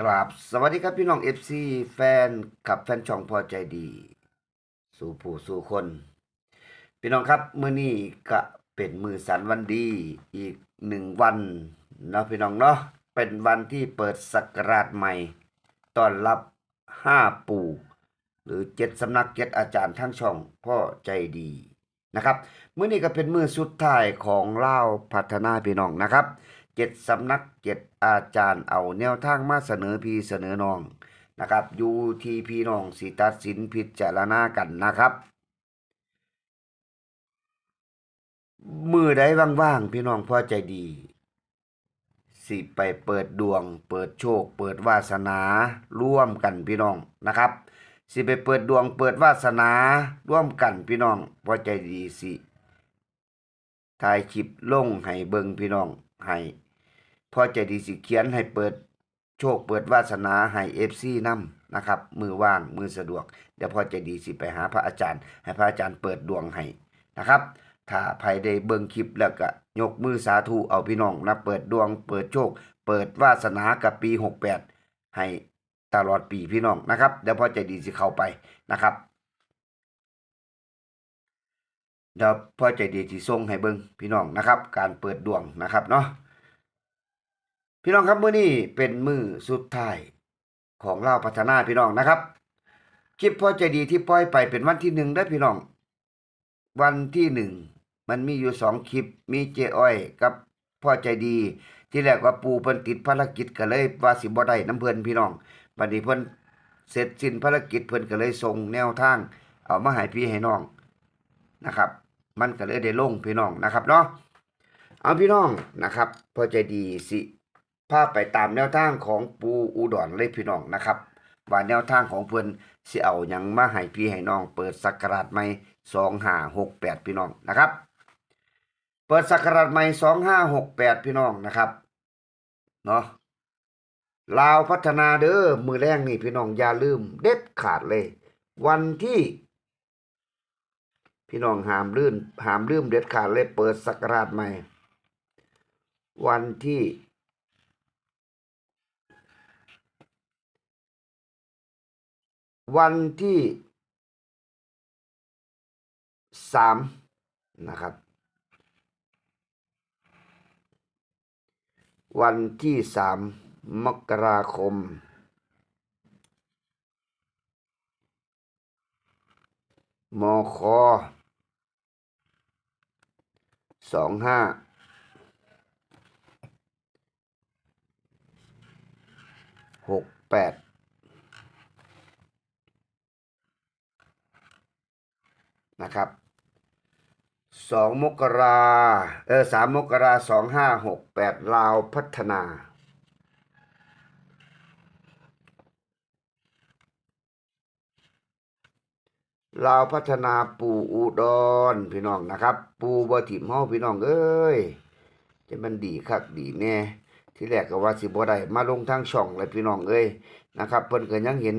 กราบสวัสดีครับพี่น้อง FC แฟนกับแฟนช่องพอใจดี สู่ผู้สู่คน พี่น้องครับมื้อนี้ก็เป็นมือสันวันดีอีกหนึ่งวันเนาะพี่น้องเนาะเป็นวันที่เปิดศักราชใหม่ต้อนรับห้าปู่ หรือเจ็ดสำนักเจ็ดอาจารย์ทั้งช่องพ่อใจดีนะครับ มื้อนี้ก็เป็นมือสุดท้ายของเล่าพัฒนาพี่น้องนะครับ เจ็ดสำนักเจ็ดอาจารย์เอาแนวทางมาเสนอพี่เสนอน้องนะครับอยู่ที่พี่น้องสิตัดสินพิจารณากันนะครับ มือใดว่างๆ พี่น้องพอใจดี สิไปเปิดดวง เปิดโชค เปิดวาสนาร่วมกันพี่น้องนะครับ สิไปเปิดดวง เปิดวาสนาร่วมกันพี่น้องพอใจดีสิถ่ายคลิปลงให้เบิงพี่น้องให้ พอใจดีสิเขียนให้เปิดโชคเปิดวาสนาให้เอฟซีนำนะครับ มือว่างมือสะดวก เดี๋ยวพอใจดีสิไปหาพระอาจารย์ ให้พระอาจารย์เปิดดวงให้นะครับ ถ้าใครได้เบิ่งคลิปแล้วก็ยกมือสาธุเอาพี่น้องนะเปิดดวง เปิดโชค เปิดวาสนากับปี 68 ให้ตลอดปีพี่น้องนะครับ เดี๋ยวพอใจดีสิเข้าไปนะครับเดี๋ยวพ่อใจดีที่ส่งให้เบิ่งพี่น้องนะครับ การเปิดดวงนะครับเนาะ พี่น้องครับมื้อนี้เป็นมือสุดท้ายของเราพัฒนาพี่น้องนะครับคลิปพ่อใจดีที่ปล่อยไปเป็นวันที่หนึ่งได้พี่น้อง วันที่หนึ่งมันมีอยู่สองคลิปมีเจอ้อยกับพ่อใจดี ที่แรกว่าปูเพิ่นติดภารกิจก็เลยว่าสิบ่ได้น้ำเพิ่นพี่น้องบัดนี้เพิ่นเสร็จสิ้นภารกิจเพิ่นก็เลยส่งแนวทาง เอามาให้พี่ให้น้องนะครับ มันก็เลยได้ลงพี่น้องนะครับเนาะเอาพี่น้องนะครับพ่อใจดีสิ พาไปตามแนวทางของปูอุดรเลยพี่น้องนะครับ ว่าแนวทางของเพิ่อนสิเอาหยังมาให้พี่ให้น้อง เปิดสักราชใหม่สองห้าหกแปดพี่น้องนะครับ เปิดสักราชใหม่สองห้าหกแปดพี่น้องนะครับเนาะลาวพัฒนาเด้อมือแรงนี่พี่น้องอย่าลืม เด็ดขาดเลย วันที่ พี่น้องหามลื่นหามลืมเด็ดขาดเลย เปิดสักราชใหม่ วันที่ วันที่สามนะครับ วันที่สามมกราคม มคสองห้าหกแปด นะครับสองมกราเออสามมกราสองห้าหกแปดลาวพัฒนา ลาวพัฒนาปู่อุดรพี่น้องนะครับ ปู่บ่ถิ่มเฮาพี่น้องเอ้ยจะมันดีคักดีแน่ที่แรกก็ว่าสิบ่ได้มาลงทางช่องเลยพี่น้องเอ้ยนะครับเพิ่นก็ยังเห็น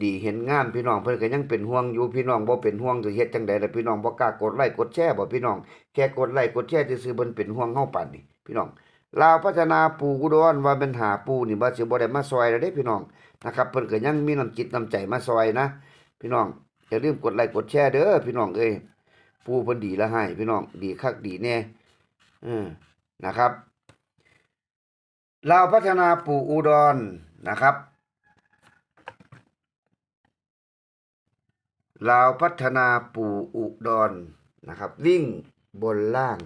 ดีเห็นงานพี่น้องเพิ่นก็ยังเป็นห่วงอยู่พี่น้องบ่เป็นห่วงจะเฮ็ดจังใดล่ะพี่น้องบ่กล้ากดไลค์กดแชร์บ่พี่น้องแค่กดไลค์กดแชร์ซื่อๆเพิ่นเป็นห่วงเฮาปานนี้พี่น้องลาวพัฒนาปู่อุดรว่าเป็นหาปู่นี่บ่สิบ่ได้มาซอยแล้วเด้พี่น้องนะครับเพิ่นก็ยังมีน้ำจิตน้ำใจมาซอยนะ พี่น้องอย่าลืมกดไลค์กดแชร์เด้อพี่น้องเอ้ยปู่เพิ่นดีละให้พี่น้องดีคักดีแน่เออนะครับลาวพัฒนาปู่อุดรนะครับ ลาวพัฒนาปู่อุดรนะครับ วิ่งบนล่าง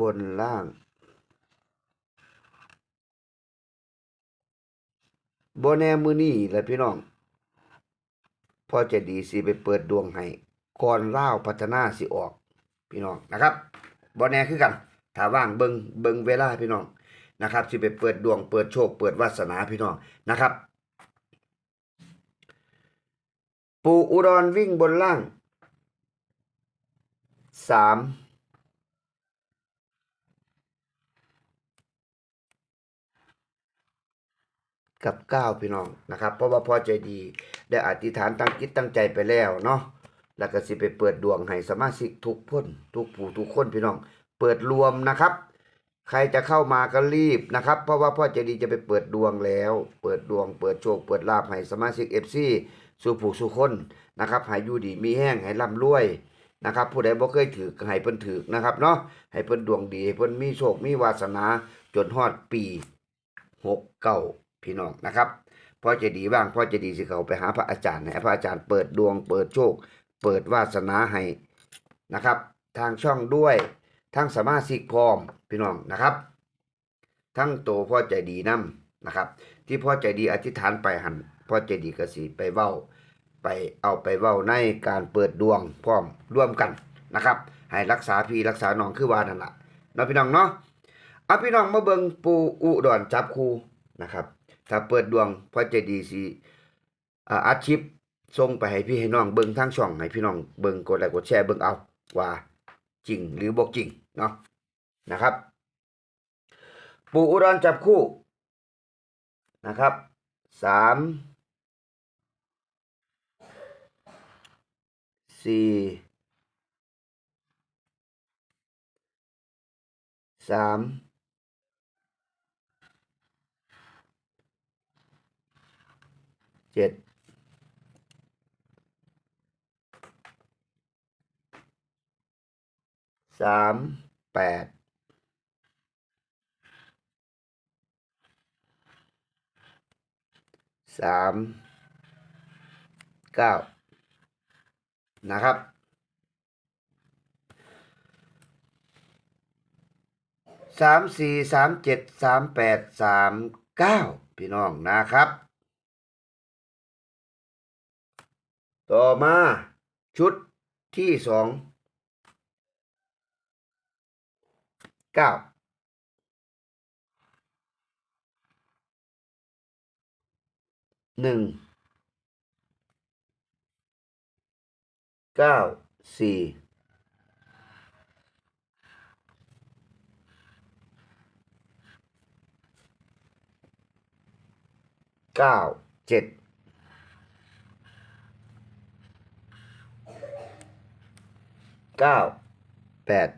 บนล่าง บนแนมือนี่แหละพี่น้องพอจะดีสิไปเปิดดวงให้ก่อนเล่าพัฒนาสิออก พี่น้องนะครับบอแน่คือกันถ้าว่างเบิงเบิงเวลาพี่น้องนะครับสิไปเปิดดวงเปิดโชค เปิดวาสนาพี่น้องนะครับ ปูอุดรวิ่งบนล่างสามกับเก้าพี่น้องนะครับ เพราะว่าพ่อใจดีได้อธิษฐานตั้งจิตตั้งใจไปแล้วเนาะ แล้วก็สิไปเปิดดวงให้สมาชิกทุกคนทุกผู้ทุกคนพี่น้อง เปิดรวมนะครับ ใครจะเข้ามาก็รีบนะครับ เพราะว่าพ่อใจดีจะไปเปิดดวงแล้ว เปิดดวง เปิดโชค เปิดลาภให้สมาชิก FC สู่ผู้สู่คนนะครับให้อยู่ดีมีแห้งให้ร่ำรวยนะครับผู้ใดบ่เคยถือให้เพิ่นถือนะครับเนาะให้เพิ่นดวงดีให้เพิ่นมีโชคมีวาสนาจนฮอดปี69พี่น้องนะครับพ่อใจดีบ้างพ่อใจดีสิเขาไปหาพระอาจารย์ให้พระอาจารย์เปิดดวงเปิดโชค เปิดวาสนาให้นะครับ ทางช่องด้วยทั้งสมาชิกพร้อมพี่น้องนะครับ ทั้งโตพ่อใจดีนํนะครับ ที่พ่อใจดีอธิษฐานไปหันพ่อใจดีก็สิไปเว้า ไปเอาไปเว้าในการเปิดดวงพร้อมร่วมกันนะครับ ให้รักษาพี่รักษาน้องคือว่านั่นละเนาะพี่น้องเนาะเอาพี่น้องมาเบิงปูอุดรจับคูนะครับ ถ้าเปิดดวงพ่อใจดีสิอ่าอัดคลิป ส่งไปให้พี่ให้น้องเบิ่งทางช่องให้พี่น้องเบิ่งกดไลค์กดแชร์เบิ่งเอาว่าจริงหรือบ่จริงเนาะนะครับ ปู่อุดรจับคู่นะครับสามสี่สามเจ็ด สามแปดสามเก้านะครับ สามสี่สามเจ็ดสามแปดสามเก้าพี่น้องนะครับ ต่อมาชุดที่สอง เก้าหนึ่งเก้าสี่เก้าเจ็ดเก้าแปด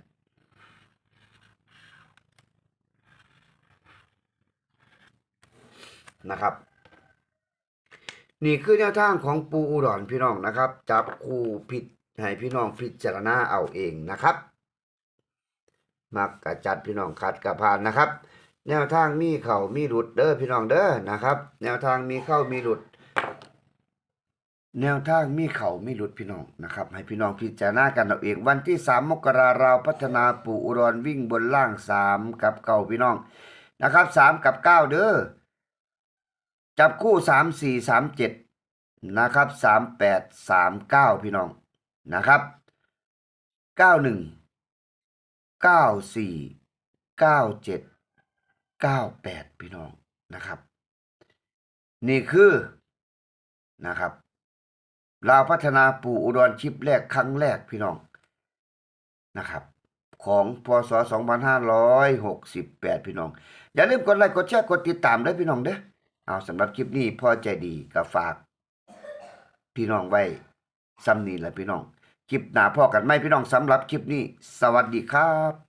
นะครับ นี่คือแนวทางของปูอุดรพี่น้องนะครับ จับคู่ผิดให้พี่น้องพิจารณาเอาเองนะครับ มักกะจัดพี่น้องคัดกะผ่านนะครับ แนวทางมีเข้ามีหลุดเด้อพี่น้องเด้อนะครับ แนวทางมีเข้ามีหลุด แนวทางมีเข้ามีหลุดพี่น้องนะครับ ให้พี่น้องพิจารณากันเอาเอง วันที่สามมกราเราพัฒนาปูอุดรวิ่งบนล่างสามกับเก้าพี่น้องนะครับสามกับเก้าเด้อ จับคู่สามสี่สามเจ็ดนะครับสามแปดสามเก้าพี่น้องนะครับเก้าหนึ่งเก้าสี่เก้าเจ็ดเก้าแปดพี่น้องนะครับ นี่คือนะครับลาวพัฒนาปู่อุดรชิปแรกครั้งแรกพี่น้องนะครับ ของพศ 2568 พี่น้อง อย่าลืมกดไลค์กดแชร์กดติดตามด้วยพี่น้องเด้อ เอาสำหรับคลิปนี้พ่อใจดีก็ฝาก พี่น้องไว้ซ้ำนี้แหละพี่น้อง คลิปหนาพ่อกันไหมพี่น้องสำหรับคลิปนี้ สวัสดีครับ